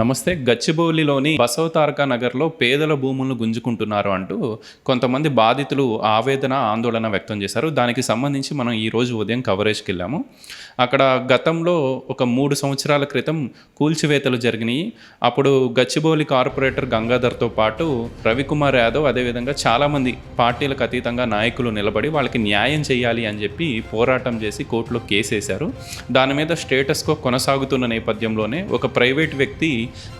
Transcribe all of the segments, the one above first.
నమస్తే గచ్చిబౌలిలోని బసవతారక నగర్లో పేదల భూములను గుంజుకుంటున్నారు అంటూ కొంతమంది బాధితులు ఆవేదన ఆందోళన వ్యక్తం చేశారు. దానికి సంబంధించి మనం ఈరోజు ఉదయం కవరేజ్కి వెళ్ళాము. అక్కడ గతంలో ఒక మూడు సంవత్సరాల క్రితం కూల్చివేతలు జరిగినాయి. అప్పుడు గచ్చిబౌలి కార్పొరేటర్ గంగాధర్తో పాటు రవికుమార్ యాదవ్ అదేవిధంగా చాలామంది పార్టీలకు అతీతంగా నాయకులు నిలబడి వాళ్ళకి న్యాయం చేయాలి అని చెప్పి పోరాటం చేసి కోర్టులో కేసేశారు. దాని మీద స్టేటస్కో కొనసాగుతున్న నేపథ్యంలోనే ఒక ప్రైవేట్ వ్యక్తి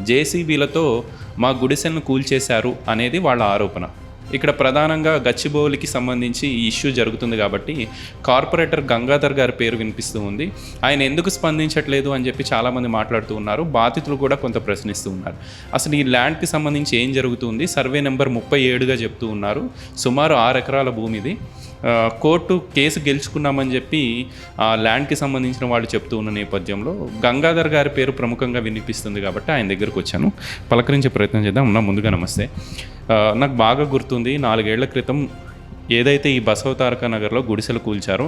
జేసీబీలతో మా గుడిసెలను కూల్చేశారు అనేది వాళ్ళ ఆరోపణ. ఇక్కడ ప్రధానంగా గచ్చిబౌలికి సంబంధించి ఈ ఇష్యూ జరుగుతుంది కాబట్టి కార్పొరేటర్ గంగాధర్ గారి పేరు వినిపిస్తూ ఉంది. ఆయన ఎందుకు స్పందించట్లేదు అని చెప్పి చాలామంది మాట్లాడుతూ ఉన్నారు. బాధితులు కూడా కొంత ప్రశ్నిస్తూ ఉన్నారు. అసలు ఈ ల్యాండ్కి సంబంధించి ఏం జరుగుతుంది? సర్వే నెంబర్ ముప్పై ఏడుగా చెప్తూ ఉన్నారు. సుమారు ఆరు ఎకరాల భూమిది. కోర్టు కేసు గెలుచుకున్నామని చెప్పి ఆ ల్యాండ్కి సంబంధించిన వాళ్ళు చెప్తూ ఉన్న నేపథ్యంలో గంగాధర్ గారి పేరు ప్రముఖంగా వినిపిస్తుంది కాబట్టి ఆయన దగ్గరకు వచ్చాను. పలకరించే ప్రయత్నం చేద్దాం. నా ముందుగా నమస్తే. నాకు బాగా గుర్తుంది నాలుగేళ్ళ క్రితం ఏదైతే ఈ బసవ తారక నగర్లో గుడిసెలు కూల్చారో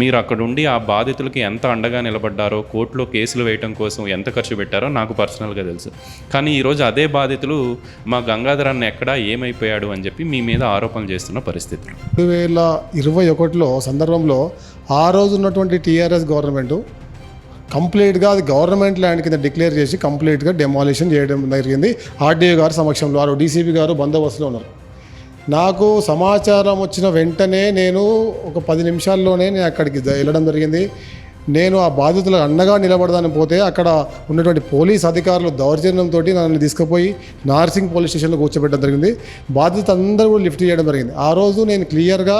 మీరు అక్కడుండి ఆ బాధితులకి ఎంత అండగా నిలబడ్డారో కోర్టులో కేసులు వేయటం కోసం ఎంత ఖర్చు పెట్టారో నాకు పర్సనల్గా తెలుసు. కానీ ఈరోజు అదే బాధితులు మా గంగాధర్ అన్న ఎక్కడా ఏమైపోయాడు అని చెప్పి మీ మీద ఆరోపణలు చేస్తున్న పరిస్థితులు. రెండు వేల ఇరవై ఒకటిలో సందర్భంలో ఆ రోజు ఉన్నటువంటి టీఆర్ఎస్ గవర్నమెంట్ కంప్లీట్గా అది గవర్నమెంట్ ల్యాండ్ కింద డిక్లేర్ చేసి కంప్లీట్గా డెమాలిషన్ చేయడం జరిగింది. ఆర్డీఓ గారు సమక్షంలో వారు డీసీపీ గారు బందోబస్తులో ఉన్నారు. నాకు సమాచారం వచ్చిన వెంటనే నేను ఒక పది నిమిషాల్లోనే నేను అక్కడికి వెళ్ళడం జరిగింది. నేను ఆ బాధితులకు అండగా నిలబడదాని పోతే అక్కడ ఉన్నటువంటి పోలీస్ అధికారులు దౌర్జన్యంతో నన్ను తీసుకుపోయి నార్సింగ్ పోలీస్ స్టేషన్లో కూర్చోబెట్టడం జరిగింది. బాధితులు అందరూ కూడా లిఫ్ట్ చేయడం జరిగింది. ఆ రోజు నేను క్లియర్గా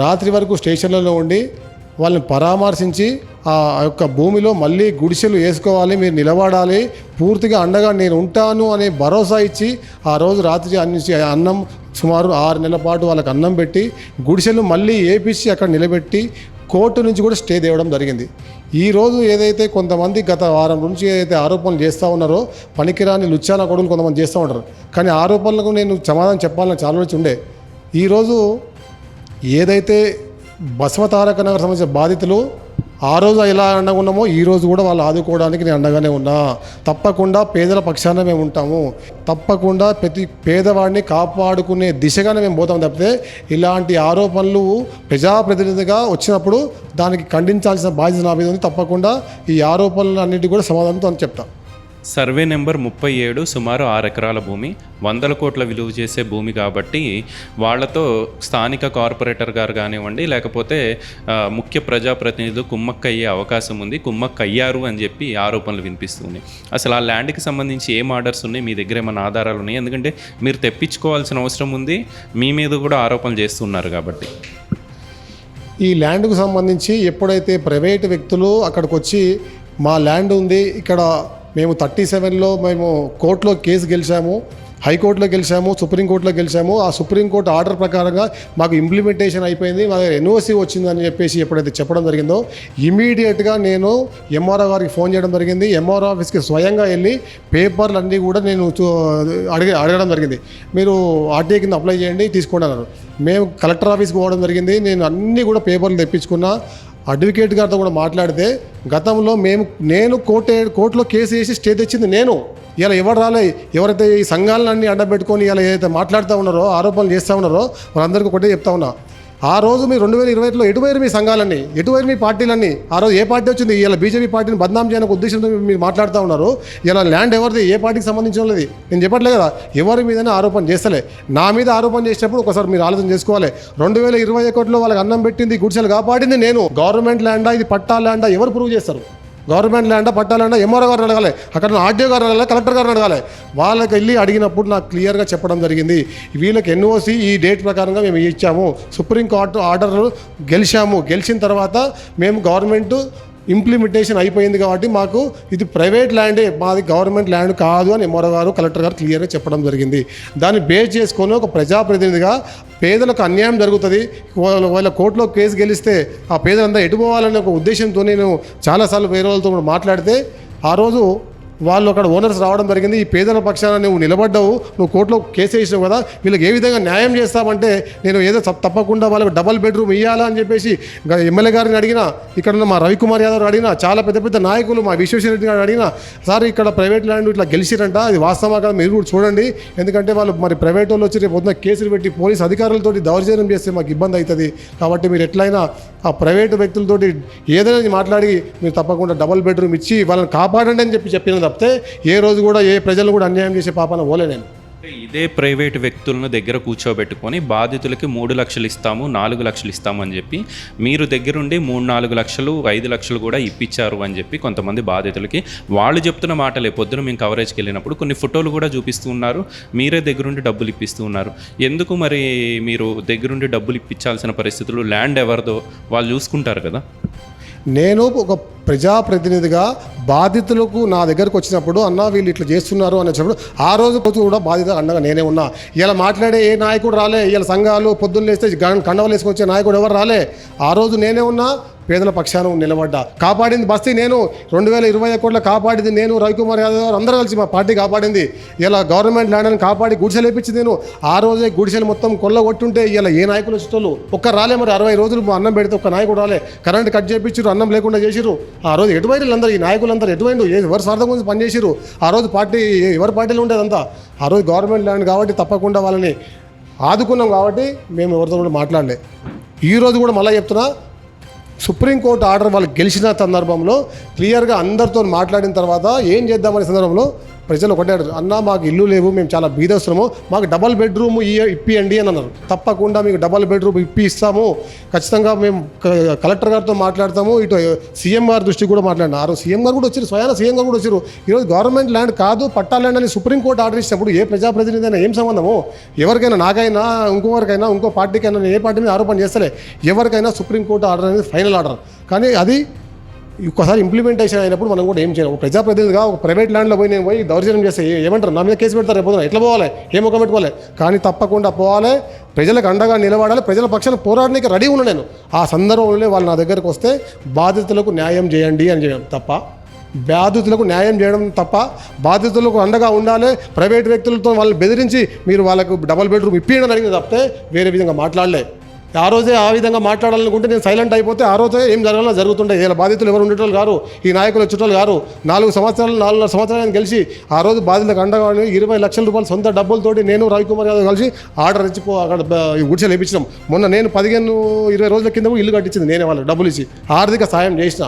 రాత్రి వరకు స్టేషన్లలో ఉండి వాళ్ళని పరామర్శించి ఆ యొక్క భూమిలో మళ్ళీ గుడిసెలు వేసుకోవాలి మీరు నిలబడాలి పూర్తిగా అండగా నేను ఉంటాను అనే భరోసా ఇచ్చి ఆ రోజు రాత్రి అన్ని అన్నం సుమారు ఆరు నెలల పాటు వాళ్ళకి అన్నం పెట్టి గుడిసెలు మళ్ళీ ఏపిచ్చి అక్కడ నిలబెట్టి కోర్టు నుంచి కూడా స్టే తేవడం జరిగింది. ఈరోజు ఏదైతే కొంతమంది గత వారం నుంచి ఏదైతే ఆరోపణలు చేస్తూ ఉన్నారో పనికిరాని లుచ్చాన కొడుకులు కొంతమంది చేస్తూ ఉంటారు. కానీ ఆరోపణలకు నేను సమాధానం చెప్పాలని చాలా రోజు ఉండే. ఈరోజు ఏదైతే బసవతారక నగర్ సంబంధించిన బాధితులు ఆ రోజు ఎలా అండగా ఉన్నామో ఈ రోజు కూడా వాళ్ళు ఆదుకోవడానికి నేను అండగానే ఉన్నా. తప్పకుండా పేదల పక్షాన మేము ఉంటాము. తప్పకుండా ప్రతి పేదవాడిని కాపాడుకునే దిశగానే మేము పోతాం తప్పితే ఇలాంటి ఆరోపణలు ప్రజాప్రతినిధిగా వచ్చినప్పుడు దానికి ఖండించాల్సిన బాధ్యత నా మీద ఉంది. తప్పకుండా ఈ ఆరోపణలు అన్నిటి కూడా సమాధానంతో అని చెప్తాను సర్వే నెంబర్ ముప్పై ఏడు సుమారు ఆరు ఎకరాల భూమి. వందల కోట్ల విలువ చేసే భూమి కాబట్టి వాళ్ళతో స్థానిక కార్పొరేటర్ గారు కానివ్వండి లేకపోతే ముఖ్య ప్రజాప్రతినిధులు కుమ్మక్కయ్యే అవకాశం ఉంది. కుమ్మక్కయ్యారు అని చెప్పి ఆరోపణలు వినిపిస్తుంది అసలు ఆ ల్యాండ్కి సంబంధించి ఏం ఆర్డర్స్ ఉన్నాయి? మీ దగ్గర ఏమైనా ఆధారాలు ఉన్నాయి? ఎందుకంటే మీరు తెప్పించుకోవాల్సిన అవసరం ఉంది. మీ మీద కూడా ఆరోపణలు చేస్తున్నారు కాబట్టి. ఈ ల్యాండ్కు సంబంధించి ఎప్పుడైతే ప్రైవేట్ వ్యక్తులు అక్కడికి వచ్చి మా ల్యాండ్ ఉంది ఇక్కడ మేము థర్టీ సెవెన్లో మేము కోర్టులో కేసు గెలిచాము హైకోర్టులో గెలిచాము సుప్రీంకోర్టులో గెలిచాము. ఆ సుప్రీంకోర్టు ఆర్డర్ ప్రకారంగా మాకు ఇంప్లిమెంటేషన్ అయిపోయింది. మా ఎన్ఓసి వచ్చిందని చెప్పేసి ఎప్పుడైతే చెప్పడం జరిగిందో ఇమీడియట్గా నేను ఎంఆర్ఓ గారికి ఫోన్ చేయడం జరిగింది. ఎంఆర్ఓ ఆఫీస్కి స్వయంగా వెళ్ళి పేపర్లు అన్నీ కూడా నేను అడిగి అడగడం జరిగింది. మీరు ఆర్టీఐ కింద అప్లై చేయండి తీసుకోండి అన్నారు. మేము కలెక్టర్ ఆఫీస్కి పోవడం జరిగింది. నేను అన్నీ కూడా పేపర్లు తెప్పించుకున్నా. అడ్వకేట్ గారితో కూడా మాట్లాడితే గతంలో మేము నేను కోర్టు కోర్టులో కేసు వేసి స్టే తెచ్చింది నేను. ఇలా ఎవరు రాలే ఎవరైతే ఈ సంఘాలన్నీ అడ్డబెట్టుకొని ఇలా ఏదైతే మాట్లాడుతూ ఉన్నారో ఆరోపణలు చేస్తూ ఉన్నారో వాళ్ళందరికీ ఒకటే చెప్తా ఉన్నా. ఆ రోజు మీ రెండు వేల ఇరవై ఒకటిలో ఎటువైరు మీ సంఘాలన్నీ ఎటువైరు మీ పార్టీలన్నీ ఆ రోజు ఏ పార్టీ వచ్చింది ఇలా బీజేపీ పార్టీని బద్నాం చేయడానికి ఉద్దేశంతో మీరు మాట్లాడుతూ ఉన్నారు. ఇలా ల్యాండ్ ఎవరిది ఏ పార్టీకి సంబంధించిన వాళ్ళది? నేను చెప్పట్లే కదా ఎవరి మీదనే ఆరోపణ చేస్తలే. నా మీద ఆరోపణ చేసేటప్పుడు ఒకసారి మీరు ఆలోచన చేసుకోవాలి. రెండు వేల ఇరవై ఒకటిలో వాళ్ళకి అన్నం పెట్టింది గుడిసెలు కాపాడింది నేను. గవర్నమెంట్ ల్యాండా ఇది పట్టా ల్యాండా ఎవరు ప్రూవ్ చేస్తారు? గవర్నమెంట్ ల్యాండా పట్టా ఎంఆర్ఓ గారిని అడగాలి. అక్కడ ఆర్డీఓ గారిని అడగాలి కలెక్టర్ గారిని అడగాలి. వాళ్ళకి వెళ్ళి అడిగినప్పుడు నాకు క్లియర్గా చెప్పడం జరిగింది. వీళ్ళకి ఎన్ఓసి ఈ డేట్ ప్రకారంగా మేము ఇచ్చాము. సుప్రీంకోర్టు ఆర్డర్ గెలిచాము. గెలిచిన తర్వాత మేము గవర్నమెంట్ ఇంప్లిమెంటేషన్ అయిపోయింది కాబట్టి మాకు ఇది ప్రైవేట్ ల్యాండే మాది గవర్నమెంట్ ల్యాండ్ కాదు అని ఎంఆర్ఓ గారు కలెక్టర్ గారు క్లియర్గా చెప్పడం జరిగింది. దాన్ని బేస్ చేసుకొని ఒక ప్రజాప్రతినిధిగా పేదలకు అన్యాయం జరుగుతుంది. వాళ్ళ కోర్టులో కేసు గెలిస్తే ఆ పేదలంతా ఎటు పోవాలనే ఒక ఉద్దేశంతో నేను చాలాసార్లు వేరే వాళ్ళతో కూడా మాట్లాడితే ఆ రోజు వాళ్ళు అక్కడ ఓనర్స్ రావడం జరిగింది. ఈ పేదల పక్షాన నువ్వు నిలబడ్డావు. నువ్వు కోర్టులో కేసు వేసినావు కదా. వీళ్ళకి ఏ విధంగా న్యాయం చేస్తామంటే నేను ఏదో తప్పకుండా వాళ్ళకి డబల్ బెడ్రూమ్ ఇవ్వాలా అని చెప్పేసి ఎమ్మెల్యే గారిని అడిగినా ఇక్కడ ఉన్న మా రవికుమార్ యాదవ్ అడిగినా చాలా పెద్ద పెద్ద నాయకులు మా విశ్వేశ్వరరెడ్డి గారు అడిగినా సార్ ఇక్కడ ప్రైవేట్ ల్యాండ్ ఇట్లా గెలిచిరంట. అది వాస్తవా కదా? మీరు కూడా చూడండి. ఎందుకంటే వాళ్ళు మరి ప్రైవేట్ వాళ్ళు వచ్చి రేపు పొద్దున్న కేసులు పెట్టి పోలీస్ అధికారులతోటి దౌర్జన్యం చేస్తే మాకు ఇబ్బంది అవుతుంది. కాబట్టి మీరు ఎట్లయినా ఆ ప్రైవేటు వ్యక్తులతోటి ఏదైనా మాట్లాడి మీరు తప్పకుండా డబల్ బెడ్రూమ్ ఇచ్చి వాళ్ళని కాపాడండి అని చెప్పి చెప్పిన తప్పితే ఏ రోజు కూడా ఏ ప్రజలు కూడా అన్యాయం చేసే పాపన పోలే నేను. ఇదే ప్రైవేట్ వ్యక్తులను దగ్గర కూర్చోబెట్టుకొని బాధితులకి మూడు లక్షలు ఇస్తాము నాలుగు లక్షలు ఇస్తాము అని చెప్పి మీరు దగ్గరుండి మూడు నాలుగు లక్షలు ఐదు లక్షలు కూడా ఇప్పించారు అని చెప్పి కొంతమంది బాధితులకి వాళ్ళు చెప్తున్న మాటలే. పొద్దున మేము కవరేజ్కి వెళ్ళినప్పుడు కొన్ని ఫోటోలు కూడా చూపిస్తూ ఉన్నారు. మీరే దగ్గరుండి డబ్బులు ఇప్పిస్తూ ఉన్నారు. ఎందుకు మరి మీరు దగ్గరుండి డబ్బులు ఇప్పించాల్సిన పరిస్థితులు? ల్యాండ్ ఎవరిదో వాళ్ళు చూసుకుంటారు కదా. నేను ఒక ప్రజాప్రతినిధిగా బాధితులకు నా దగ్గరకు వచ్చినప్పుడు అన్న వీళ్ళు ఇట్లా చేస్తున్నారు అని వచ్చినప్పుడు ఆ రోజు పొద్దు కూడా బాధిత అండగా నేనే ఉన్నా. ఇలా మాట్లాడే ఏ నాయకుడు రాలే? ఇలా సంఘాలు పొద్దున్న లేస్తే కండవలు వేసుకొని వచ్చే నాయకుడు ఎవరు రాలే? ఆ రోజు నేనే ఉన్నా. పేదల పక్షాన నిలబడ్డా. కాపాడింది బస్తీ నేను. రెండు వేల ఇరవై ఒకటిలో కాపాడింది నేను. రవికుమార్ యాదవ్ గారు అందరూ కలిసి మా పార్టీ కాపాడింది. ఇలా గవర్నమెంట్ ల్యాండ్ని కాపాడి గుడిసెలు వేపించి నేను. ఆ రోజే గుడిసెలు మొత్తం కొల్ల కొట్టుంటే ఇలా ఏ నాయకులు వచ్చేటోళ్ళు? ఒక్క రాలే మరి అరవై రోజులు అన్నం పెడితే ఒక్క నాయకుడు రాలే. కరెంట్ కట్ చేయించారు అన్నం లేకుండా చేసిరు ఆ రోజు ఎటువైరు అందరూ ఈ నాయకులందరూ ఎటువైండు ఎవరు స్వార్థం గురించి పనిచేసిరు ఆ రోజు పార్టీ ఎవరి పార్టీలో ఉండేదంతా ఆ రోజు గవర్నమెంట్ ల్యాండ్ కాబట్టి తప్పకుండా వాళ్ళని ఆదుకున్నాం కాబట్టి మేము ఎవరితో కూడా మాట్లాడలే. ఈ రోజు కూడా మళ్ళీ చెప్తున్నా సుప్రీంకోర్టు ఆర్డర్ వాళ్ళు గెలిచిన సందర్భంలో క్లియర్గా అందరితో మాట్లాడిన తర్వాత ఏం చేద్దామనే సందర్భంలో ప్రజలు ఒకటే అన్న మాకు ఇల్లు లేవు మేము చాలా బీదస్తున్నాము మాకు డబల్ బెడ్రూమ్ ఇప్పియండి అని అన్నారు. తప్పకుండా మీకు డబల్ బెడ్రూమ్ ఇప్పి ఇస్తాము ఖచ్చితంగా మేము కలెక్టర్ గారితో మాట్లాడతాము. ఇటు సీఎం గారి దృష్టికి కూడా మాట్లాడినా ఆ సీఎం గారు కూడా వచ్చారు స్వయాన సీఎం గారు కూడా వచ్చారు. ఈరోజు గవర్నమెంట్ ల్యాండ్ కాదు పట్టా ల్యాండ్ అని సుప్రీంకోర్టు ఆర్డర్ ఇచ్చినప్పుడు ఏ ప్రజాప్రతినిధి అయినా ఏం సంబంధము? ఎవరికైనా నాకైనా ఇంకోవరికైనా ఇంకో పార్టీకైనా నేను ఏ పార్టీ మీద ఆరోపణ చేస్తలే ఎవరికైనా సుప్రీంకోర్టు ఆర్డర్ అనేది ఫైనల్ ఆర్డర్. కానీ అది ఒక్కసారి ఇంప్లిమెంటేషన్ అయినప్పుడు మనం కూడా ఏం చేయాలి? ఒక ప్రజాప్రతినిధిగా ఒక ప్రైవేట్ ల్యాండ్లో పోయి నేను పోయి దౌర్జన్యం చేస్తే ఏమంటారు? నా మీద కేసు పెడతారు రేపు ఎట్లా పోవాలి? ఏ ముఖం పెట్టుకోవాలి కానీ తప్పకుండా పోవాలి. ప్రజలకు అండగా నిలబడాలి. ప్రజల పక్షాన పోరాడడానికి రెడీ ఉన్నా నేను. ఆ సందర్భంలోనే వాళ్ళు నా దగ్గరకు వస్తే బాధితులకు న్యాయం చేయండి అని చేయడం తప్ప బాధితులకు న్యాయం చేయడం తప్ప బాధితులకు అండగా ఉండాలి. ప్రైవేట్ వ్యక్తులతో వాళ్ళని బెదిరించి మీరు వాళ్ళకు డబల్ బెడ్రూమ్ ఇప్పించడం అడిగింది తప్పితే వేరే విధంగా మాట్లాడలేదు ఆ రోజే ఆ విధంగా మాట్లాడాలనుకుంటే నేను సైలెంట్ అయిపోతే ఆ రోజే ఏం జరగాలో జరుగుతుండే. ఇలా బాధితులు ఎవరు ఉండేటోళ్ళు గారు ఈ నాయకులు వచ్చేటోళ్ళు గారు నాలుగు సంవత్సరాలు నాలుగున్నర సంవత్సరాలు గెలిచి ఆ రోజు బాధితులకు అండగా ఇరవై లక్షల రూపాయలు సొంత డబ్బులతోటి నేను రవికుమార్ యాదవ్ కలిసి ఆర్డర్ ఇచ్చిపో అక్కడ గుడిసెలు వేయించినాం మొన్న నేను పదిహేను ఇరవై రోజుల కింద ఇల్లు కట్టించింది నేనే వాళ్ళకి డబ్బులు ఇచ్చి ఆర్థిక సాయం చేసిన.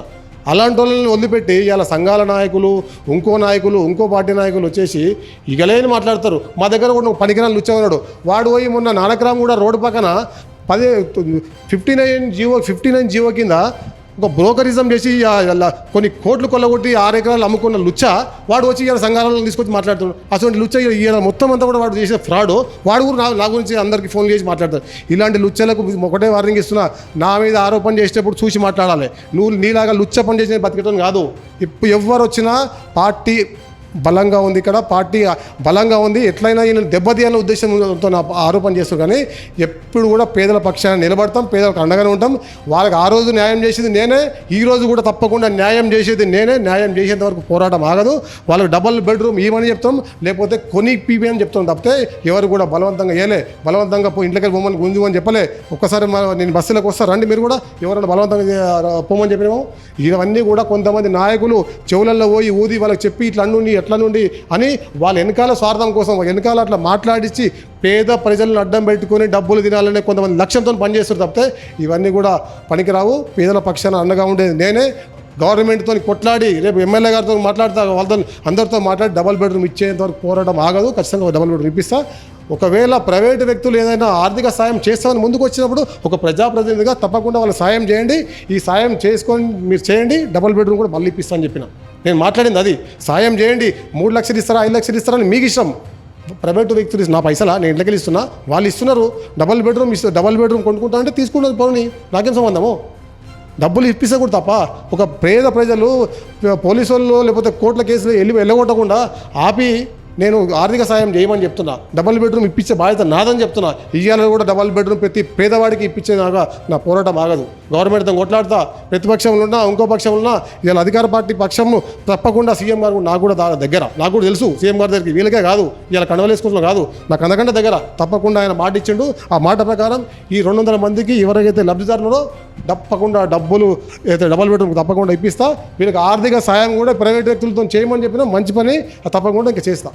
అలాంటి వాళ్ళని వదిలిపెట్టి ఇలా సంఘాల నాయకులు ఇంకో నాయకులు ఇంకో పార్టీ నాయకులు వచ్చేసి ఇగలేని మాట్లాడతారు. మా దగ్గర కూడా పనికిరాలు వచ్చేవాడు వాడు పోయి మొన్న నానక్రామ్ కూడా రోడ్డు పక్కన పదే fifty nine GO fifty nine GO కింద ఒక బ్రోకరిజం చేసి కొన్ని కోట్లు కొల్లగొట్టి ఆరు ఎకరాలు అమ్ముకున్న లుచ్చ వాడు వచ్చి ఇలా సంఘాలను తీసుకొచ్చి మాట్లాడుతున్నాడు. అటువంటి లుచ్చ ఈయన మొత్తం అంతా కూడా వాడు చేసే ఫ్రాడ్ వాడు కూడా నా నా గురించి అందరికీ ఫోన్ చేసి మాట్లాడతాడు. ఇలాంటి లుచ్చలకు ఒకటే వార్నింగ్ ఇస్తున్నా నా మీద ఆరోపణ చేసేటప్పుడు చూసి మాట్లాడాలి. నువ్వు నీలాగా లుచ్చ పని చేసిన బతికటం కాదు. ఇప్పుడు ఎవరు వచ్చినా పార్టీ బలంగా ఉంది ఇక్కడ. పార్టీ బలంగా ఉంది. ఎట్లయినా ఈయన దెబ్బతీయాలనే ఉద్దేశంతో నా ఆరోపణ చేస్తారు. కానీ ఎప్పుడు కూడా పేదల పక్షాన నిలబడతాం. పేదలకు అండగానే ఉంటాం. వాళ్ళకి ఆ రోజు న్యాయం చేసేది నేనే. ఈ రోజు కూడా తప్పకుండా న్యాయం చేసేది నేనే. న్యాయం చేసేంత వరకు పోరాటం ఆగదు. వాళ్ళకి డబల్ బెడ్రూమ్ ఇవ్వని చెప్తాం. లేకపోతే కొని పీపీ అని చెప్తాం తప్పితే ఎవరు కూడా బలవంతంగా ఏలే. బలవంతంగా ఇంట్లోకి పోమని గుంజు అని చెప్పలే. ఒక్కసారి నేను బస్సులకు వస్తా. రండి మీరు కూడా. ఎవరైనా బలవంతంగా పోమని చెప్పినాము. ఇవన్నీ కూడా కొంతమంది నాయకులు చెవులలో పోయి ఊది వాళ్ళకి చెప్పి ఇట్లా అన్ని ఎట్లా నుండి అని వాళ్ళ వెనకాల స్వార్థం కోసం వెనకాల అట్లా మాట్లాడించి పేద ప్రజలను అడ్డం పెట్టుకొని డబ్బులు తినాలనే కొంతమంది లక్ష్యంతో పనిచేస్తారు తప్పితే ఇవన్నీ కూడా పనికిరావు. పేదల పక్షాన అండగా ఉండేది నేనే. గవర్నమెంట్తో కొట్లాడి రేపు ఎమ్మెల్యే గారితో మాట్లాడతా వాళ్ళతో అందరితో మాట్లాడి డబల్ బెడ్రూమ్ ఇచ్చేంత వరకు పోరాటం ఆగదు. ఖచ్చితంగా డబల్ బెడ్రూమ్ ఇప్పిస్తా. ఒకవేళ ప్రైవేటు వ్యక్తులు ఏదైనా ఆర్థిక సాయం చేస్తామని ముందుకు వచ్చినప్పుడు ఒక ప్రజాప్రతినిధిగా తప్పకుండా వాళ్ళు సాయం చేయండి. ఈ సాయం చేసుకొని మీరు చేయండి. డబల్ బెడ్రూమ్ కూడా మళ్ళీ ఇప్పిస్తాను చెప్పిన. నేను మాట్లాడింది అది. సాయం చేయండి. మూడు లక్షలు ఇస్తారా ఐదు లక్షలు ఇస్తారా అని మీకు ఇష్టం. ప్రైవేటు వ్యక్తులు నా పైసలా? నేను ఇంట్లోకి ఇస్తున్నా. వాళ్ళు ఇస్తున్నారు. డబల్ బెడ్రూమ్ ఇస్తారు డబల్ బెడ్రూమ్ కొనుక్కుంటా అంటే తీసుకుంటుంది పోనీ. నాకేం సంబంధము? డబ్బులు ఇప్పిస్తే కూడా తప్ప. ఒక పేద ప్రజలు పోలీసు వాళ్ళు లేకపోతే కోర్టుల కేసులు వెళ్ళి వెళ్ళగొట్టకుండా ఆపి నేను ఆర్థిక సాయం చేయమని చెప్తున్నా. డబుల్ బెడ్రూమ్ ఇప్పించే బాధ్యత నాదని చెప్తున్నా. ఇయ్యాలని కూడా డబుల్ బెడ్రూమ్ ప్రతి పేదవాడికి ఇప్పించేదాకా నా పోరాటం ఆగదు. గవర్నమెంట్తో కొట్లాడతా. ప్రతిపక్షంలో ఉన్నా ఇంకో పక్షంలో ఉన్నా ఇలా అధికార పార్టీ పక్షం తప్పకుండా సీఎం గారు నాకు కూడా దగ్గర. నాకు కూడా తెలుసు సీఎం గారి దగ్గరికి వీళ్ళకే కాదు. ఇలా కండవలేసుకుంటున్నా కాదు. నాకు అందకంటే దగ్గర. తప్పకుండా ఆయన మాట ఇచ్చిండు. ఆ మాట ప్రకారం ఈ రెండు వందల మందికి ఎవరికైతే లబ్ధిదారులో తప్పకుండా డబ్బులు అయితే డబల్ బెడ్రూమ్ తప్పకుండా ఇప్పిస్తా. వీళ్ళకి ఆర్థిక సాయం కూడా ప్రైవేట్ వ్యక్తులతో చేయమని చెప్పినా మంచి పని. తప్పకుండా ఇంకా చేస్తా.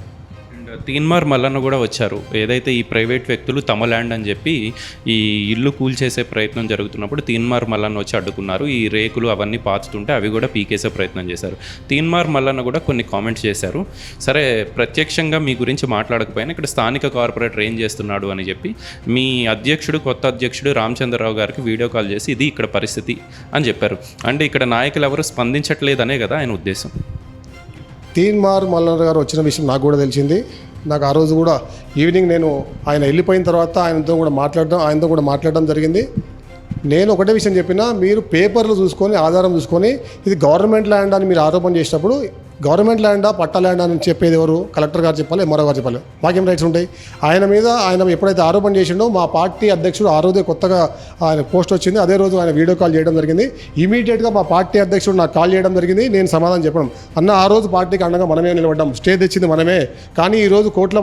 తీన్మార్ మల్లన్న కూడా వచ్చారు. ఏదైతే ఈ ప్రైవేట్ వ్యక్తులు తమ ల్యాండ్ అని చెప్పి ఈ ఇల్లు కూల్చేసే ప్రయత్నం జరుగుతున్నప్పుడు తీన్మార్ మల్లన్న వచ్చి అడ్డుకున్నారు. ఈ రేకులు అవన్నీ పాతుతుంటే అవి కూడా పీకేసే ప్రయత్నం చేశారు. తీన్మార్ మల్లన్న కూడా కొన్ని కామెంట్స్ చేశారు. సరే ప్రత్యక్షంగా మీ గురించి మాట్లాడకపోయినా ఇక్కడ స్థానిక కార్పొరేటర్ ఏం చేస్తున్నాడు అని చెప్పి మీ అధ్యక్షుడు కొత్త అధ్యక్షుడు రామచంద్రరావు గారికి వీడియో కాల్ చేసి ఇది ఇక్కడ పరిస్థితి అని చెప్పారు. అంటే ఇక్కడ నాయకులు ఎవరు స్పందించట్లేదనే కదా ఆయన ఉద్దేశం. తీన్ మార్ మల్లన్న గారు వచ్చిన విషయం నాకు కూడా తెలిసింది. నాకు ఆ రోజు కూడా ఈవినింగ్ నేను ఆయన వెళ్ళిపోయిన తర్వాత ఆయనతో కూడా మాట్లాడడం ఆయనతో కూడా మాట్లాడడం జరిగింది. నేను ఒకటే విషయం చెప్పినా మీరు పేపర్లు చూసుకొని ఆధారం చూసుకొని ఇది గవర్నమెంట్ ల్యాండ్ అని మీరు ఆరోపణ చేసినప్పుడు గవర్నమెంట్ ల్యాండా పట్ట ల్యాండ్ అని చెప్పేది ఎవరు? కలెక్టర్ గారు చెప్పాలి ఎంఆర్ఓ గారు చెప్పాలి. మాకేం రైట్స్ ఉంటాయి? ఆయన మీద ఆయన ఎప్పుడైతే ఆరోపణ చేసిండో మా పార్టీ అధ్యక్షుడు ఆ రోజే కొత్తగా ఆయన పోస్ట్ వచ్చింది. అదే రోజు ఆయన వీడియో కాల్ చేయడం జరిగింది. ఇమీడియట్గా మా పార్టీ అధ్యక్షుడు నాకు కాల్ చేయడం జరిగింది. నేను సమాధానం చెప్పడం. అన్న ఆ రోజు పార్టీకి అండగా మనమే నిలబడ్డాం. స్టే తెచ్చింది మనమే. కానీ ఈరోజు కోట్ల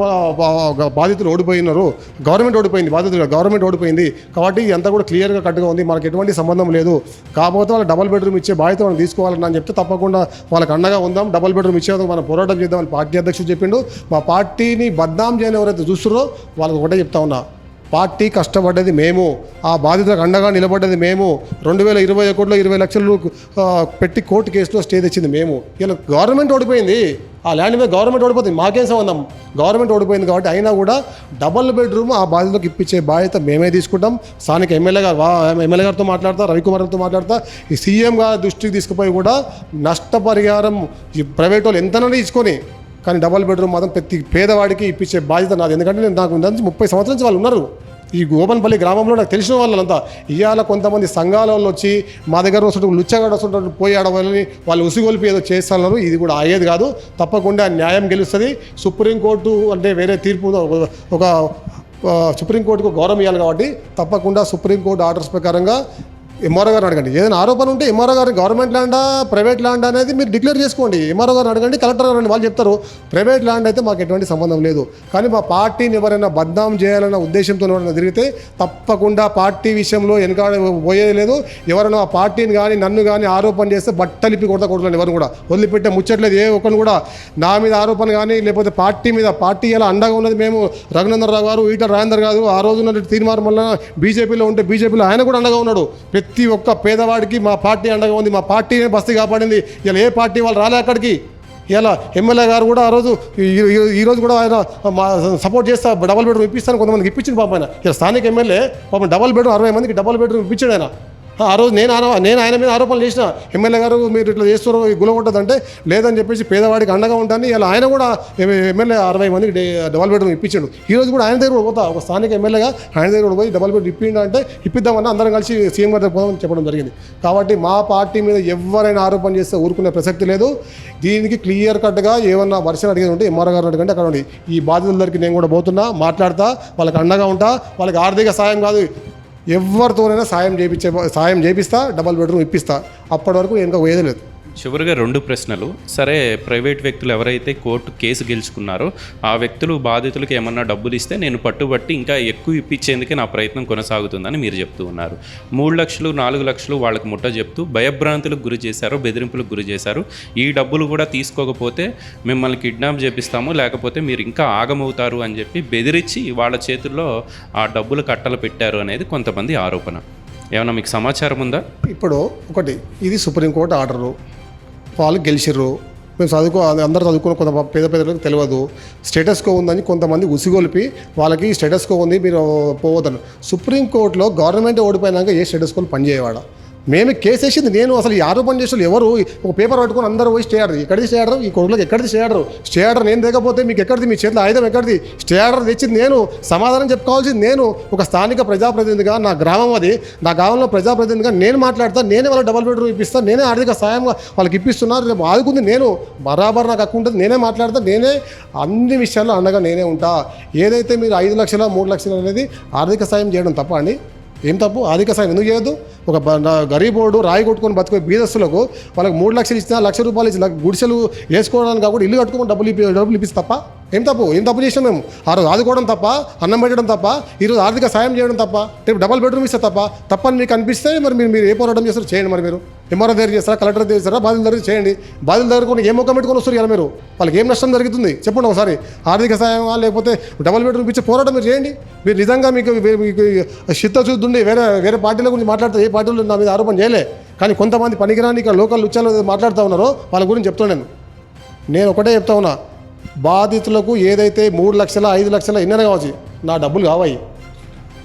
బాధితులు ఓడిపోయినారు. గవర్నమెంట్ ఓడిపోయింది బాధితులు గవర్నమెంట్ ఓడిపోయింది. కాబట్టి ఇదంతా కూడా క్లియర్గా కట్టుగా ఉంది. మనకు ఎటువంటి సంబంధం లేదు. కాకపోతే వాళ్ళు డబల్ బెడ్రూమ్ ఇచ్చే బాధ్యత మనం తీసుకోవాలని అని చెప్తే తప్పకుండా వాళ్ళకి అండగా ఉందాం. డబల్ బెడ్రూమ్ ఇచ్చేందుకు మనం పోరాటం చేద్దామని పార్టీ అధ్యక్షుడు చెప్పిండు. మా పార్టీని బద్నాం చేయని ఎవరైతే చూస్తున్నారో వాళ్ళకి ఒకటే చెప్తా ఉన్నా. పార్టీ కష్టపడ్డది మేము ఆ బాధితులకు అండగా నిలబడ్డది మేము. రెండు వేల ఇరవై ఒకటిలో ఇరవై లక్షలు పెట్టి కోర్టు కేసులో స్టే తెచ్చింది మేము. ఇలా గవర్నమెంట్ ఓడిపోయింది. ఆ ల్యాండ్ మీద గవర్నమెంట్ ఓడిపోతుంది. మాకేం సంబంధం? గవర్నమెంట్ ఓడిపోయింది కాబట్టి అయినా కూడా డబల్ బెడ్రూమ్ ఆ బాధితులకు ఇప్పించే బాధ్యత మేమే తీసుకుంటాం. స్థానిక ఎమ్మెల్యే గారు ఎమ్మెల్యే గారితో మాట్లాడతా రవికుమార్తో మాట్లాడతా. ఈ సీఎం గారి దృష్టికి తీసుకుపోయి కూడా నష్టపరిహారం ఈ ప్రైవేట్ వాళ్ళు ఎంతనైనా ఇచ్చుకొని కానీ డబల్ బెడ్రూమ్ మాత్రం ప్రతి పేదవాడికి ఇప్పించే బాధ్యత నాది. ఎందుకంటే నేను నాకు నుంచి ముప్పై సంవత్సరాల నుంచి వాళ్ళు ఉన్నారు. ఈ గోపన్పల్లి గ్రామంలో నాకు తెలిసిన వాళ్ళంతా ఇవాళ కొంతమంది సంఘాల వాళ్ళు వచ్చి మా దగ్గర వస్తుంటే లుచ్చగాడు వస్తుంటారు పోయి ఆడవాళ్ళని వాళ్ళు ఉసిగొలిపి ఏదో చేస్తున్నారు. ఇది కూడా అయ్యేది కాదు. తప్పకుండా న్యాయం గెలుస్తుంది. సుప్రీంకోర్టు అంటే వేరే తీర్పు ఒక- ఒక సుప్రీంకోర్టుకు గౌరవం ఇవ్వాలి కాబట్టి తప్పకుండా సుప్రీంకోర్టు ఆర్డర్స్ ప్రకారంగా ఎంఆర్ఓ గారిని అడగండి. ఏదైనా ఆరోపణ ఉంటే ఎంఆర్ఓ గారు గవర్నమెంట్ ల్యాండా ప్రైవేట్ ల్యాండ్ అనేది మీరు డిక్లేర్ చేసుకోండి. ఎంఆర్ఓ గారిని అడగండి కలెక్టర్ గారిని వాళ్ళు చెప్తారు. ప్రైవేట్ ల్యాండ్ అయితే మాకు ఎటువంటి సంబంధం లేదు. కానీ మా పార్టీని ఎవరైనా బద్నాం చేయాలన్న ఉద్దేశంతో ఎవరైనా తిరిగితే తప్పకుండా పార్టీ విషయంలో వెనకాడ పోయేది లేదు. ఎవరైనా ఆ పార్టీని కానీ నన్ను కానీ ఆరోపణ చేస్తే బట్టలిపి కొడతా కొడతాను ఎవరు కూడా. వదిలిపెట్టే ముచ్చట్లేదు ఏ ఒక్కరు కూడా. నా మీద ఆరోపణ కానీ లేకపోతే పార్టీ మీద పార్టీ ఎలా అండగా ఉన్నది మేము రఘునందన్ రావు గారు ఈట రాజేందర్ గారు ఆ రోజు తీర్మానం వల్ల బీజేపీలో ఉంటే బీజేపీలో ఆయన కూడా అండగా ఉన్నాడు. ప్రతి ప్రతి ఒక్క పేదవాడికి మా పార్టీ అండగా ఉంది మా పార్టీనే బస్తీ కాపాడింది. ఇలా ఏ పార్టీ వాళ్ళు రాలే అక్కడికి? ఇలా ఎమ్మెల్యే గారు కూడా ఆ రోజు ఈ- కూడా ఆయన మా సపోర్ట్ చేస్తా డబల్ బెడ్రూమ్ ఇప్పిస్తాను కొంతమందికి ఇప్పించింది పాప ఆయన. ఇలా స్థానిక ఎమ్మెల్యే పాపం డబల్ బెడ్రూమ్ అరవై మందికి డబల్ బెడ్రూమ్ ఇప్పించాడు ఆయన. ఆ రోజు నేను నేను ఆయన మీద ఆరోపణలు చేసిన ఎమ్మెల్యే గారు మీరు ఇట్లా చేస్తారు గులగొట్టదంటే లేదని చెప్పేసి పేదవాడికి అండగా ఉంటాను ఇలా ఆయన కూడా ఎమ్మెల్యే అరవై మందికి డబల్ బెడ్రూమ్ ఇప్పించాడు. ఈ రోజు కూడా ఆయన దగ్గర కూడా పోతా ఒక స్థానిక ఎమ్మెల్యేగా ఆయన దగ్గర కూడా పోయి డబల్ బెడ్ ఇప్పిండు అంటే ఇప్పిద్దామని అందరం కలిసి సీఎం గారి దగ్గర పోదామని చెప్పడం జరిగింది. కాబట్టి మా పార్టీ మీద ఎవరైనా ఆరోపణ చేస్తే ఊరుకునే ప్రసక్తి లేదు. దీనికి క్లియర్ కట్గా ఏమన్నా వర్షం అడిగేది ఉంటే ఎంఆర్ఓ గారు అడగండి అక్కడ ఉండి. ఈ బాధితుల నేను కూడా పోతున్నా మాట్లాడతా వాళ్ళకి అండగా ఉంటా వాళ్ళకి ఆర్థిక సాయం కాదు. ఎవరితోనైనా సాయం చేయించే సాయం చేపిస్తా డబల్ బెడ్రూమ్ ఇప్పిస్తా. అప్పటి వరకు ఇంకా పోయేది లేదు. చివరిగా రెండు ప్రశ్నలు. సరే ప్రైవేట్ వ్యక్తులు ఎవరైతే కోర్టు కేసు గెలుచుకున్నారో ఆ వ్యక్తులు బాధితులకు ఏమన్నా డబ్బులు ఇస్తే నేను పట్టుబట్టి ఇంకా ఎక్కువ ఇప్పించేందుకే నా ప్రయత్నం కొనసాగుతుందని మీరు చెప్తూ ఉన్నారు. మూడు లక్షలు నాలుగు లక్షలు వాళ్ళకి ముట్ట చెప్తూ భయభ్రాంతులకు గురి చేశారు బెదిరింపులకు గురి చేశారు ఈ డబ్బులు కూడా తీసుకోకపోతే మిమ్మల్ని కిడ్నాప్ చేపిస్తాము లేకపోతే మీరు ఇంకా ఆగమవుతారు అని చెప్పి బెదిరించి వాళ్ళ చేతుల్లో ఆ డబ్బులు కట్టలు పెట్టారు అనేది కొంతమంది ఆరోపణ. ఏమైనా మీకు సమాచారం ఉందా? ఇప్పుడు ఒకటి ఇది సుప్రీంకోర్టు ఆర్డరు. వాళ్ళు గెలిచిర్రు. మేము చదువుకో అందరూ చదువుకున్న కొంత పేద పేదలకు తెలియదు. స్టేటస్ కో ఉందని కొంతమంది ఉసిగొలిపి వాళ్ళకి స్టేటస్ కో ఉంది మీరు పోవద్దని. సుప్రీంకోర్టులో గవర్నమెంట్ ఓడిపోయినాక ఏ స్టేటస్ కోలు పనిచేయవాడ? మేమే కేసేసింది నేను అసలు ఈ ఆరోపణ చేసిన ఎవరు? ఒక పేపర్ పట్టుకొని అందరూ పోయి స్టే ఆర్డర్ ఎక్కడిది స్టే ఆర్డర్ ఈ కొడుకులకు ఎక్కడిది స్టే ఆర్డర్ స్టే ఆర్డర్ నేను తెగకపోతే మీకు ఎక్కడిది? మీ చేతిలో ఆయుధం ఎక్కడిది? స్టే ఆర్డర్ తెచ్చింది నేను. సమాధానం చెప్పుకోవాల్సింది నేను. ఒక స్థానిక ప్రజాప్రతినిధిగా నా గ్రామం అది. నా గ్రామంలో ప్రజాప్రతినిధిగా నేను మాట్లాడతా నేనే వాళ్ళ డబల్ బెడ్రూమ్ ఇప్పిస్తాను నేనే ఆర్థిక సాయంగా వాళ్ళకి ఇప్పిస్తున్నారు రేపు ఆదుకుంది నేను. బరాబర్ నాకు హక్కు ఉంటుంది నేనే మాట్లాడతా నేనే అన్ని విషయాల్లో అండగా నేనే ఉంటా. ఏదైతే మీరు ఐదు లక్షల మూడు లక్షలు అనేది ఆర్థిక సాయం చేయడం తప్ప అండి ఏం తప్పు? ఆర్థిక సాయం ఎందుకు చేయొద్దు? ఒక గరీబోడు రాయి కొట్టుకొని బతుకునే బీదస్తులకు వాళ్ళకి మూడు లక్షలు ఇచ్చినా లక్ష రూపాయలు ఇచ్చి గుడిసెలు వేసుకోవడానికి కాకుండా ఇల్లు కట్టుకొని డబ్బులు ఇప్పి డబ్బులు ఇప్పిస్తే తప్ప? ఏం తప్పు? ఏం తప్పు చేసినాం మేము? ఆ రోజు ఆదుకోవడం తప్ప అన్నం పెట్టడం తప్ప ఈరోజు ఆర్థిక సాయం చేయడం తప్ప రేపు డబల్ బెడ్రూమ్ ఇస్తే తప్ప తప్పని మీకు అనిపిస్తే మరి మీరు మీరు ఏ పోరాటం చేస్తారో చేయండి మరి మీరు. ఎంఆర్ఓ దగ్గర చేస్తారా కలెక్టర్ దగ్గర చేస్తారా బాధ్యుల దగ్గర చేయండి. బాధ్యుల దగ్గర కొన్ని ఏ ముఖం పెట్టుకొని వస్తారు ఇలా మీరు? వాళ్ళకి ఏం నష్టం జరుగుతుంది? చెప్పండి ఒకసారి. ఆర్థిక సాయం లేకపోతే డబల్ బెడ్రూమ్ ఇచ్చే పోరాటం మీరు చేయండి. మీరు నిజంగా మీకు మీకు చిత్తశుద్ధి ఉండి వేరే వేరే పార్టీల గురించి మాట్లాడితే ఏ పార్టీలు నా మీద ఆరోపణ చేయలే. కానీ కొంతమంది పనికిరాని ఇక్కడ లోకల్ ఉచ్చాలు మాట్లాడుతూ ఉన్నారో వాళ్ళ గురించి చెప్తున్నాను నేను ఒకటే చెప్తా ఉన్నా. బాధితులకు ఏదైతే మూడు లక్షల ఐదు లక్షల ఎన్నైనా కావచ్చు నా డబ్బులు కావాయి.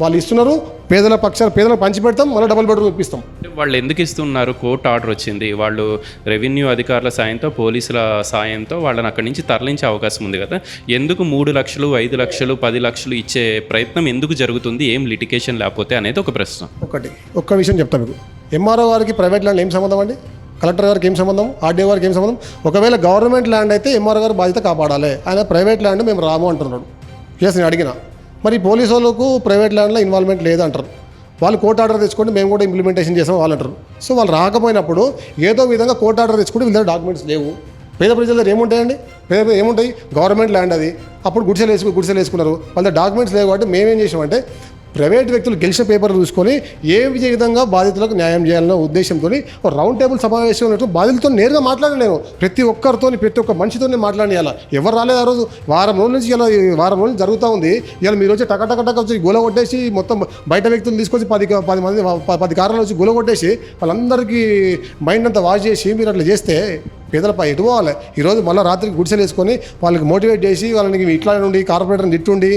వాళ్ళు ఇస్తున్నారు పేదల పక్షాలు పేదలకు పంచి పెడతాం మళ్ళీ డబుల్ బెడ్రూమ్ ఇప్పిస్తాం. వాళ్ళు ఎందుకు ఇస్తున్నారు? కోర్టు ఆర్డర్ వచ్చింది. వాళ్ళు రెవెన్యూ అధికారుల సాయంతో పోలీసుల సాయంతో వాళ్ళని అక్కడి నుంచి తరలించే అవకాశం ఉంది కదా. ఎందుకు మూడు లక్షలు ఐదు లక్షలు పది లక్షలు ఇచ్చే ప్రయత్నం ఎందుకు జరుగుతుంది? ఏం లిటికేషన్ లేకపోతే అనేది ఒక ప్రశ్న. ఒకటి ఒక్క విషయం చెప్తాను మీకు. ఎంఆర్ఓ గారికి ప్రైవేట్ ల్యాండ్ ఏం సంబంధం అండి? కలెక్టర్ గారికి ఏం సంబంధం? ఆర్డీఓ గారికి ఏం సంబంధం? ఒకవేళ గవర్నమెంట్ ల్యాండ్ అయితే ఎంఆర్ఓ గారు బాధ్యత కాపాడాలి. ఆయన ప్రైవేట్ ల్యాండ్ మేము రాము అంటున్నాడు. ఎస్ నేను అడిగిన. మరి పోలీసు వాళ్ళకు ప్రైవేట్ ల్యాండ్లో ఇన్వాల్వ్మెంట్ లేదు అంటారు వాళ్ళు కోర్టు ఆర్డర్ తెచ్చుకోండి మేము కూడా ఇంప్లిమెంటేషన్ చేసాం వాళ్ళు అంటారు. సో వాళ్ళు రాకపోయినప్పుడు ఏదో విధంగా కోర్టు ఆర్డర్ తెచ్చుకుంటే వీళ్ళ డాక్యుమెంట్స్ లేవు. పేద ప్రజల దగ్గర ఏముంటాయండి? పేద ఏముంటాయి? గవర్నమెంట్ ల్యాండ్ అది. అప్పుడు గుడిసెలు వేసుకు గుడిసెలు వేసుకున్నారు. వాళ్ళ డాక్యుమెంట్స్ లేవు కాబట్టి మేమేం చేసామంటే ప్రైవేట్ వ్యక్తులు గెలిచిన పేపర్లు చూసుకొని ఏ విధంగా బాధితులకు న్యాయం చేయాలన్న ఉద్దేశంతో ఒక రౌండ్ టేబుల్ సమావేశం ఉన్నట్టు బాధితులతో నేరుగా మాట్లాడాను నేను ప్రతి ఒక్కరితో ప్రతి ఒక్క మనిషితో మాట్లాడియాల ఎవరు రాలేదు ఆ రోజు. వారం రోజుల నుంచి ఇలా వారం రోజులు జరుగుతూ ఉంది. ఇలా మీరు వచ్చి టక వచ్చి గోల కొట్టేసి మొత్తం బయట వ్యక్తులు తీసుకొచ్చి పది పది మంది ప- పది కారణాలు వచ్చి గోల కొట్టేసి వాళ్ళందరికీ మైండ్ అంతా వాష్ చేసి మీరు అట్లా చేస్తే పేదలపై ఎటు పోవాలి ఈరోజు మళ్ళీ రాత్రికి గుడిసెలు వేసుకొని వాళ్ళకి మోటివేట్ చేసి వాళ్ళని ఇట్లా నుండి కార్పొరేటర్ని తిట్టుండి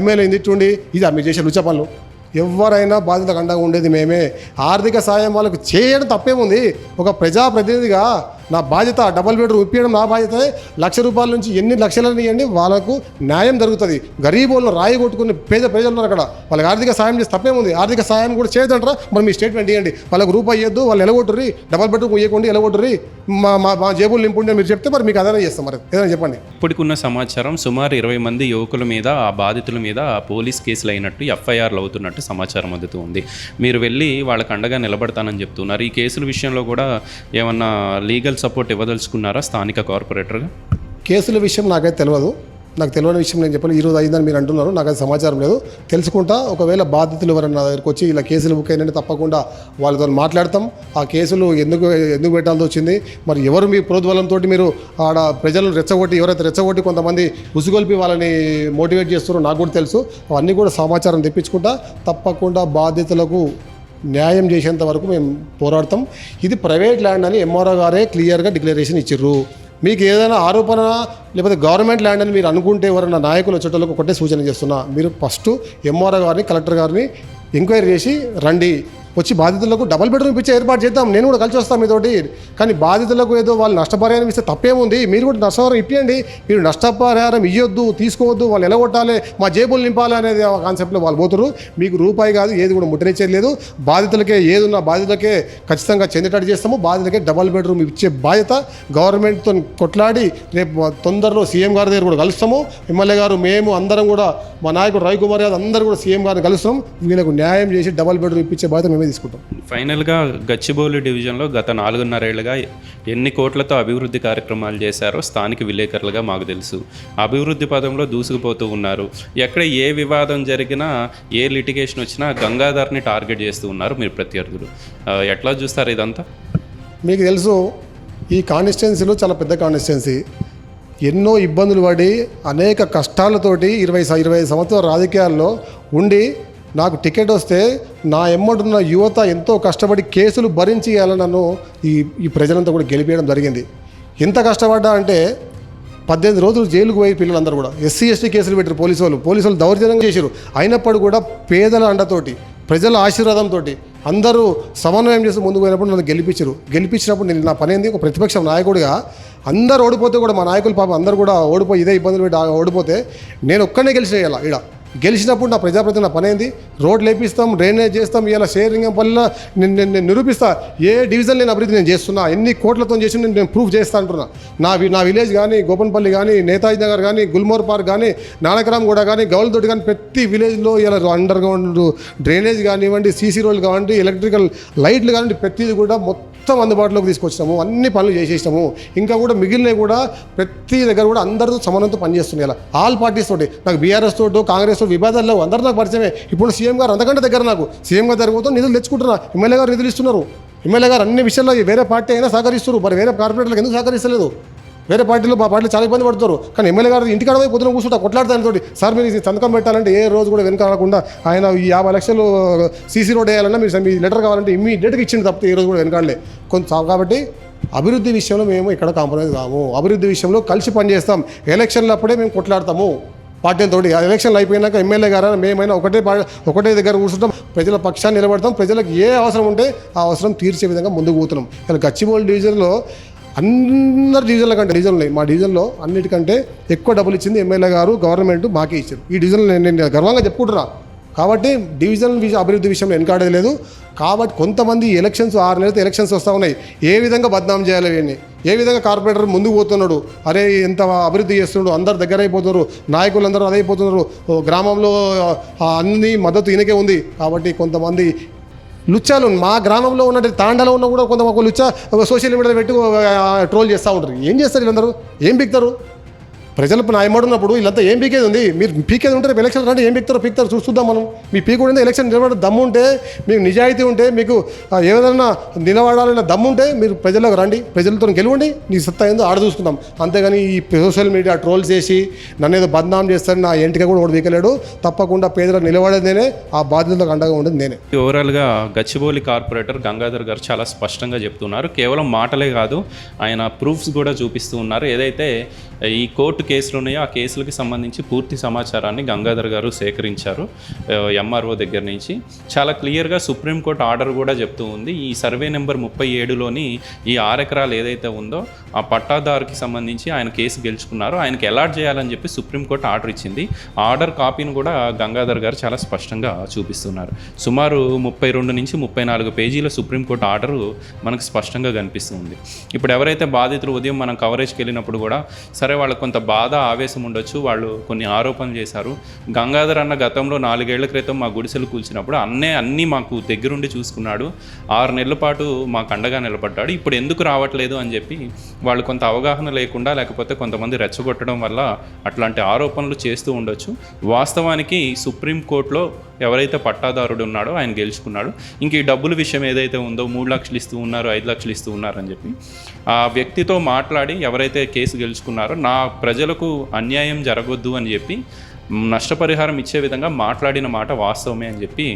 ఎమ్మెల్యేని తిట్టుండి ఇది మీరు చేసే రుచ పనులు. ఎవరైనా బాధ్యత అండగా ఉండేది మేమే. ఆర్థిక సాయం వాళ్ళకు చేయడం తప్పేముంది? ఒక ప్రజాప్రతినిధిగా నా బాధ్యత డబల్ బెడ్రూమ్ ఇప్పించడం నా బాధ్యత. లక్ష రూపాయల నుంచి ఎన్ని లక్షలని ఇవ్వండి వాళ్ళకు న్యాయం జరుగుతుంది. గరీబులను రాయి కొట్టుకుని పేద ప్రజలు ఉన్నారు అక్కడ. వాళ్ళకి ఆర్థిక సాయం చేసి తప్పేముంది? ఆర్థిక సాయం కూడా చేయదంటారా మరి మీ స్టేట్మెంట్ ఇవ్వండి వాళ్ళకి రూపాయి ఇవ్వద్దు వాళ్ళు ఎలగొట్టుర్రి. డబల్ బెడ్రూమ్ ఇవ్వకుండా ఎలగొట్టుర్రి. మా మా మా జేబులు నింపుండి మీరు చెప్తే మరి మీకు అదనే చేస్తాం మరి. ఏదైనా చెప్పండి. ఇప్పటికున్న సమాచారం సుమారు ఇరవై మంది యువకుల మీద ఆ బాధితుల మీద పోలీస్ కేసులు అయినట్టు ఎఫ్ఐఆర్లు అవుతున్నట్టు సమాచారం అందుతూ ఉంది. మీరు వెళ్ళి వాళ్ళకి అండగా నిలబడతానని చెప్తున్నారు. ఈ కేసుల విషయంలో కూడా ఏమన్నా లీగల్ సపోర్ట్ ఇవ్వదలుచుకున్నారా స్థానిక కార్పొరేటర్గా? కేసుల విషయం నాకైతే తెలియదు నాకు తెలియని విషయం నేను చెప్పాను. ఈరోజు అయిందని మీరు అంటున్నారు. నాకు అది సమాచారం లేదు. తెలుసుకుంటా ఒకవేళ బాధితులు ఎవరైనా దగ్గరికి వచ్చి ఇలా కేసులు బుక్ అయినట్టు తప్పకుండా వాళ్ళతో మాట్లాడతాం. ఆ కేసులు ఎందుకు ఎందుకు పెట్టాల్సి వచ్చింది? మరి ఎవరు మీ ప్రోద్బలంతో మీరు ఆడ ప్రజలను రెచ్చగొట్టి ఎవరైతే రెచ్చగొట్టి కొంతమంది ఉసుగొల్పి వాళ్ళని మోటివేట్ చేస్తున్నారో నాకు కూడా తెలుసు. అవన్నీ కూడా సమాచారం తెప్పించుకుంటా తప్పకుండా బాధితులకు న్యాయం చేసేంత వరకు మేము పోరాడతాం. ఇది ప్రైవేట్ ల్యాండ్ అని ఎంఆర్ఓ గారే క్లియర్గా డిక్లరేషన్ ఇచ్చిర్రు. మీకు ఏదైనా ఆరోపణ లేకపోతే గవర్నమెంట్ ల్యాండ్ అని మీరు అనుకుంటే ఎవరైనా నాయకులు వచ్చేటోళ్ళకి ఒకటే సూచన చేస్తున్నా. మీరు ఫస్ట్ ఎంఆర్ఓ గారిని కలెక్టర్ గారిని ఎంక్వైరీ చేసి రండి. వచ్చి బాధితులకు డబల్ బెడ్రూమ్ ఇచ్చే ఏర్పాటు చేద్దాం. నేను కూడా కలిసి వస్తాను మీతోటి. కానీ బాధితులకు ఏదో వాళ్ళు నష్టపరిహారం ఇస్తే తప్పేముంది? మీరు కూడా నష్టపరిహారం ఇప్పియండి. మీరు నష్టపరిహారం ఇవ్వద్దు తీసుకోవద్దు వాళ్ళు ఎలగొట్టాలి మా జేబులు నింపాలి అనేది ఆ కాన్సెప్ట్లో వాళ్ళు పోతున్నారు మీకు రూపాయి కాదు ఏది కూడా ముట్టనిచ్చేది లేదు. బాధితులకే ఏదున్న బాధితులకే ఖచ్చితంగా చెందేటట్టు చేస్తాము. బాధితులకే డబల్ బెడ్రూమ్ ఇచ్చే బాధ్యత గవర్నమెంట్తో కొట్లాడి రేపు తొందరలో సీఎం గారి దగ్గర కూడా కలుస్తాము. ఎమ్మెల్యే గారు మేము అందరం కూడా మా నాయకుడు రవికుమార్ గారు అందరూ కూడా సీఎం గారిని కలుస్తాం. వీళ్ళకు న్యాయం చేసి డబల్ బెడ్రూమ్ ఇప్పించే బాధ్యత మేము తీసుకుంటాం. ఫైనల్గా గచ్చిబౌలి డివిజన్లో గత నాలుగున్నరేళ్ళుగా ఎన్ని కోట్లతో అభివృద్ధి కార్యక్రమాలు చేశారో స్థానిక విలేకరులుగా మాకు తెలుసు. అభివృద్ధి పదంలో దూసుకుపోతూ ఉన్నారు. ఎక్కడ ఏ వివాదం జరిగినా ఏ లిటిగేషన్ వచ్చినా గంగాధర్ని టార్గెట్ చేస్తూ ఉన్నారు మీరు ప్రత్యర్థులు. ఎట్లా చూస్తారు ఇదంతా? మీకు తెలుసు ఈ కాన్స్టిట్యున్సీలో చాలా పెద్ద కాన్స్టిట్యున్సీ. ఎన్నో ఇబ్బందులు పడి అనేక కష్టాలతోటి ఇరవై ఇరవై సంవత్సరాల రాజకీయాల్లో ఉండి నాకు టికెట్ వస్తే నా ఎమ్మడున్న యువత ఎంతో కష్టపడి కేసులు భరించి నన్ను ఈ ఈ ప్రజలంతా కూడా గెలిపేయడం జరిగింది. ఎంత కష్టపడ్డా అంటే పద్దెనిమిది రోజులు జైలుకు పోయి పిల్లలందరూ కూడా. ఎస్సీ ఎస్టీ కేసులు పెట్టారు పోలీసు వాళ్ళు. పోలీసు వాళ్ళు దౌర్జన్యం చేశారు. అయినప్పుడు కూడా పేదల అండతోటి ప్రజల ఆశీర్వాదంతో అందరూ సమన్వయం చేసి ముందుకు పోయినప్పుడు నన్ను గెలిపించారు. గెలిపించినప్పుడు నేను నా పని ఏంది? ఒక ప్రతిపక్ష నాయకుడిగా అందరు ఓడిపోతే కూడా మా నాయకులు పాపం అందరూ కూడా ఓడిపోయి ఇదే ఇబ్బందులు పెట్టి ఓడిపోతే నేను ఒక్కనే గెలిచేయాల ఇక్కడ గెలిచినప్పుడు నా ప్రజాప్రతినిధి నా పని ఏంది? రోడ్లు లేపిస్తాం డ్రైనేజ్ చేస్తాం ఇలా షేరింగ్ నేను నేను నేను నిరూపిస్తా. ఏ డివిజన్ నేను అభివృద్ధి నేను చేస్తున్నా. ఎన్ని కోట్లతో చేసి నేను నేను ప్రూఫ్ చేస్తా అంటున్నా. నా నా విలేజ్ కానీ గోపన్పల్లి కానీ నేతాజీ నగర్ కానీ గుల్మోర్ పార్క్ కానీ నానకరామ్ కూడా కానీ గౌల్తోటి కానీ ప్రతి విలేజ్లో ఇలా అండర్ గ్రౌండ్ డ్రైనేజ్ కానివ్వండి సీసీ రోడ్లు కానివ్వండి ఎలక్ట్రికల్ లైట్లు కానివ్వండి ప్రతిది కూడా మొత్తం అందుబాటులోకి తీసుకొచ్చినాము. అన్ని పనులు చేసేసినాము. ఇంకా కూడా మిగిలినవి కూడా ప్రతి దగ్గర కూడా అందరితో సమన్వయంతో పనిచేస్తున్నాయి ఇలా ఆల్ పార్టీస్ తోటి నాకు బీఆర్ఎస్ తోటి కాంగ్రెస్ తోటి విభేదాలు లేవు అందరూ నాకు పరిచయమే. ఇప్పుడు సీఎం గారు అంతకంటే దగ్గర నాకు. సీఎం గారు జరిగిపోతే నిధులు తెచ్చుకుంటున్నా. ఎమ్మెల్యే గారు నిధులు ఇస్తున్నారు. ఎమ్మెల్యే గారు అన్ని విషయాల్లో వేరే పార్టీ అయినా సహకరిస్తారు మరి వేరే కార్పొరేటర్లకు ఎందుకు సహకరిస్తలేదు? వేరే పార్టీలో మా పార్టీలో చాలా ఇబ్బంది పడుతారు కానీ ఎమ్మెల్యే గారు ఇంటికాడ పోయి పొద్దున కూర్చుంటా కొట్లాడతాను తోటి. సార్ మీరు సంతకం పెట్టాలంటే ఏ రోజు కూడా వెనకాడకుండా ఆయన ఈ యాభై లక్షలు సీసీ రోడ్ వేయాలన్నా మీరు మీ లెటర్ కావాలంటే ఇమ్మీడియట్గా ఇచ్చింది తప్పితే ఏ రోజు కూడా వెనకాడలే. కొంత కాబట్టి అభివృద్ధి విషయంలో మేము ఇక్కడ కాంప్రమైజ్ కాము. అభివృద్ధి విషయంలో కలిసి పనిచేస్తాం. ఎలక్షన్లు అప్పుడే మేము కొట్లాడతాము. పార్టీతో ఆ ఎలక్షన్లు అయిపోయినాక ఎమ్మెల్యే గారు మేమైనా ఒకటే పా- ఒకటే దగ్గర కూర్చుంటాం ప్రజల పక్షాన్ని నిలబడతాం ప్రజలకు ఏ అవసరం ఉంటే ఆ అవసరం తీర్చే విధంగా ముందుకు పోతున్నాం. ఇలా గచ్చిబౌలి డివిజన్లో అందరి డివిజన్ల కంటే డివిజన్ ఉన్నాయి మా డివిజన్లో అన్నిటికంటే ఎక్కువ డబ్బులు ఇచ్చింది ఎమ్మెల్యే గారు గవర్నమెంట్ మాకే ఇచ్చారు ఈ డివిజన్లో నేను గర్వంగా చెప్పుకుంటున్నాను కాబట్టి డివిజన్ అభివృద్ధి విషయంలో వెనకాడేది లేదు. కాబట్టి కొంతమంది ఎలక్షన్స్ ఆరు నెలలతో ఎలక్షన్స్ వస్తూ ఉన్నాయి. ఏ విధంగా బద్నాం చేయాలి వీడిని? ఏ విధంగా కార్పొరేటర్ ముందుకు పోతున్నాడు? అరే ఎంత అభివృద్ధి చేస్తున్నాడు? అందరు దగ్గర అయిపోతున్నారు. నాయకులందరూ అదైపోతున్నారు గ్రామంలో అన్ని మద్దతు ఈయనకే ఉంది. కాబట్టి కొంతమంది లుచ్చాలు మా గ్రామంలో ఉన్న తాండాలో ఉన్న కూడా కొంత లుచ్చ సోషల్ మీడియాలో పెట్టి ట్రోల్ చేస్తూ ఉంటారు. ఏం చేస్తారు వీళ్ళందరూ? ఏం పిక్తారు ప్రజలకు నా ఉన్నప్పుడు వీళ్ళంతా ఏం పీకేది ఉంది? మీరు పీకేది ఉంటే రేపు ఎలక్షన్ రండి ఏం పీక్తారో పీక్తారు చూస్తుందాం మనం. మీ పీక్ ఎలక్షన్ నిలబడే దమ్ము ఉంటే మీకు నిజాయితీ ఉంటే మీకు ఏదైనా నిలబడాలన్న దమ్ము ఉంటే మీరు ప్రజలకు రండి ప్రజలతో గెలవండి నీ సత్తా ఏందో ఆడ చూసుకుందాం. అంతేగాని ఈ సోషల్ మీడియా ట్రోల్ చేసి నన్ను ఏదో బద్నాం చేస్తాను నా ఇంటికి కూడా ఒకటి వీకలేడు తప్పకుండా పేదలకు నిలబడేది నేనే ఆ బాధ్యతలకు అండగా ఉండేది నేనే. ఓవరాల్గా గచ్చిబౌలి కార్పొరేటర్ గంగాధర్ గారు చాలా స్పష్టంగా చెప్తున్నారు. కేవలం మాటలే కాదు ఆయన ప్రూఫ్స్ కూడా చూపిస్తూ ఉన్నారు. ఏదైతే ఈ కోర్టు కేసులు ఉన్నాయో ఆ కేసులకి సంబంధించి పూర్తి సమాచారాన్ని గంగాధర్ గారు సేకరించారు ఎంఆర్ఓ దగ్గర నుంచి. చాలా క్లియర్గా సుప్రీంకోర్టు ఆర్డర్ కూడా చెప్తూ ఉంది. ఈ సర్వే నెంబర్ ముప్పై ఏడులోని ఈ ఆరు ఎకరాలు ఏదైతే ఉందో ఆ పట్టాదారుకి సంబంధించి ఆయన కేసు గెలుచుకున్నారో. ఆయనకి అలాట్ చేయాలని చెప్పి సుప్రీంకోర్టు ఆర్డర్ ఇచ్చింది. ఆ ఆర్డర్ కాపీని కూడా గంగాధర్ గారు చాలా స్పష్టంగా చూపిస్తున్నారు. సుమారు ముప్పై రెండు నుంచి ముప్పై నాలుగు పేజీల సుప్రీంకోర్టు ఆర్డరు మనకు స్పష్టంగా కనిపిస్తుంది. ఇప్పుడు ఎవరైతే బాధితులు ఉదయం మనం కవరేజ్కి వెళ్ళినప్పుడు కూడా సరే వాళ్ళకు కొంత బాధ ఆవేశం ఉండొచ్చు. వాళ్ళు కొన్ని ఆరోపణలు చేశారు. గంగాధర్ అన్న గతంలో నాలుగేళ్ళ క్రితం మా గుడిసెలు కూల్చినప్పుడు అన్నే అన్నీ మాకు దగ్గరుండి చూసుకున్నాడు. ఆరు నెలల పాటు మాకు అండగా నిలబడ్డాడు. ఇప్పుడు ఎందుకు రావట్లేదు అని చెప్పి వాళ్ళు కొంత అవగాహన లేకుండా లేకపోతే కొంతమంది రెచ్చగొట్టడం వల్ల అట్లాంటి ఆరోపణలు చేస్తూ ఉండొచ్చు. వాస్తవానికి సుప్రీంకోర్టులో ఎవరైతే పట్టాదారుడు ఉన్నాడో ఆయన గెలుచుకున్నాడు. ఇంక ఈ డబ్బుల విషయం ఏదైతే ఉందో మూడు లక్షలు ఇస్తూ ఉన్నారు ఐదు లక్షలు ఇస్తూ ఉన్నారని చెప్పి ఆ వ్యక్తితో మాట్లాడి ఎవరైతే కేసు గెలుచుకున్నారో నా ప్రజ ప్రజలకు అన్యాయం జరగొద్దు అని చెప్పి నష్టపరిహారం ఇచ్చే విధంగా మాట్లాడిన మాట వాస్తవమే అని చెప్పి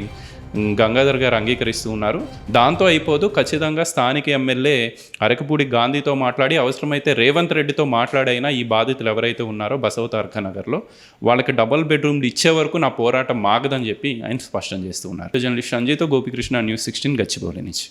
గంగాధర్ గారు అంగీకరిస్తూ ఉన్నారు. దాంతో అయిపోదు ఖచ్చితంగా స్థానిక ఎమ్మెల్యే అరకపూడి గాంధీతో మాట్లాడి అవసరమైతే రేవంత్ రెడ్డితో మాట్లాడైనా ఈ బాధితులు ఎవరైతే ఉన్నారో బసవ నగర్లో వాళ్ళకి డబుల్ బెడ్రూమ్లు ఇచ్చే వరకు నా పోరాటం మాగదని చెప్పి ఆయన స్పష్టం చేస్తూ ఉన్నారు. జర్నలిస్ట్ సంజయ్తో గోపికృష్ణ న్యూస్ సిక్స్టీన్ గచ్చిబౌలి నుంచి.